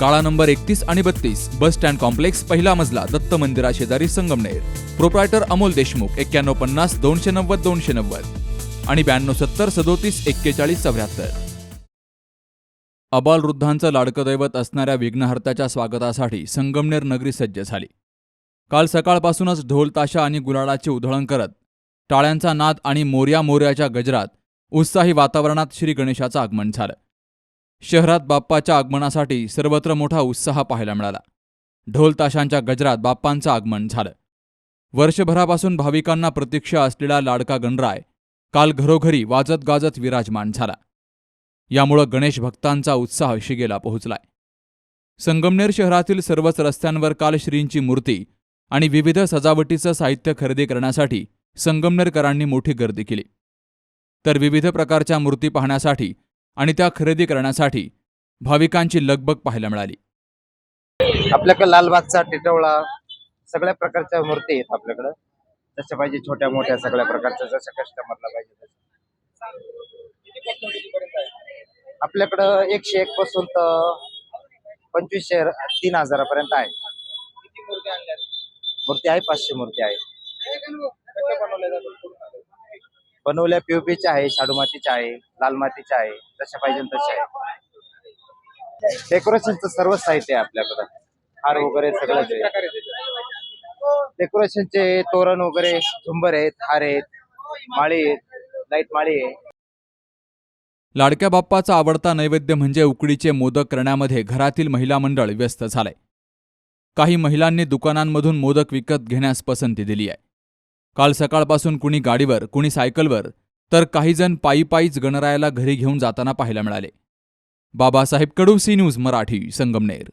काळा नंबर एकतीस आणि बत्तीस बस स्टँड कॉम्प्लेक्स पहिला मजला दत्त मंदिरा शेजारी संगमनेर. प्रोप्रायटर अमोल देशमुख एक्क्याण्णव पन्नास दोनशे नव्वद दोनशे नव्वद. आणि ब्याण्णव सत्तर सदोतीस एक्केचाळीस चौऱ्याहत्तर. अबालवृद्धांचं लाडकं दैवत असणाऱ्या विघ्नहर्त्याच्या स्वागतासाठी संगमनेर नगरी सज्ज झाली. काल सकाळपासूनच ढोल ताशा आणि गुलाळाची उधळण करत टाळ्यांचा नाद आणि मोर्या मोर्याच्या गजरात उत्साही वातावरणात श्री गणेशाचं आगमन झालं. शहरात बाप्पाच्या आगमनासाठी सर्वत्र मोठा उत्साह पाहायला मिळाला. ढोल ताशांच्या गजरात बाप्पांचं आगमन झालं. वर्षभरापासून भाविकांना प्रतीक्षा असलेला लाडका गणराय काल घरोघरी वाजत गाजत विराजमान झाला. यामुळं गणेश भक्तांचा उत्साह शिगेला पोहोचलाय. संगमनेर शहरातील सर्वच रस्त्यांवर काल श्रींची मूर्ती आणि विविध सजावटीचं साहित्य खरेदी करण्यासाठी संगमनेरकरांनी मोठी गर्दी केली. तर विविध प्रकारच्या मूर्ती पाहण्यासाठी आणि त्या खरेदी करण्यासाठी भाविकांची लगबग पाहायला मिळाली. आपल्याकडे लालबागचा टिटवळा सगळ्या प्रकारच्या मूर्ती आहेत आपल्याकडं. जशा पाहिजे छोट्या मोठ्या सगळ्या प्रकारच्या जशा कस्टमरला पाहिजे आपल्याकडं एकशे एक पासून तर पंचवीसशे तीन हजारापर्यंत आहे. मूर्ती आहे पाचशे मूर्ती आहे. बनवल्या पीओपीच्या आहे शाडू मातीच्या आहे लाल मातीच्या आहे जशा पाहिजे तशा आहे. डेकोरेशनचं सर्व साहित्य आहे आपल्याकडं. हार वगैरे सगळं डेकोरेशनचे तोरण वगैरे झुंबर आहेत हार आहेत माळी आहेत लाइट माळी आहे. लाडक्या बाप्पाचा आवडता नैवेद्य म्हणजे उकडीचे मोदक करण्यामध्ये घरातील महिला मंडळ व्यस्त झालंय. काही महिलांनी दुकानांमधून मोदक विकत घेण्यास पसंती दिली आहे. काल सकाळपासून कुणी गाडीवर कुणी सायकलवर तर काहीजण पायी पायीच गणरायाला घरी घेऊन जाताना पाहायला मिळाले. Babasaheb Kadu C news Marathi Sangamner.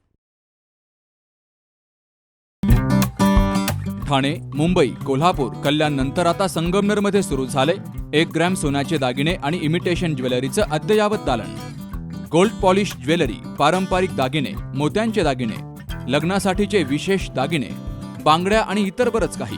Thane Mumbai Kolhapur Kalyan नंतर आता संगमनेरमध्ये सुरू झाले एक ग्रॅम सोन्याचे दागिने आणि इमिटेशन ज्वेलरीचं अद्ययावत दालन. गोल्ड पॉलिश ज्वेलरी पारंपरिक दागिने मोत्यांचे दागिने लग्नासाठीचे विशेष दागिने बांगड्या आणि इतर बरंच काही.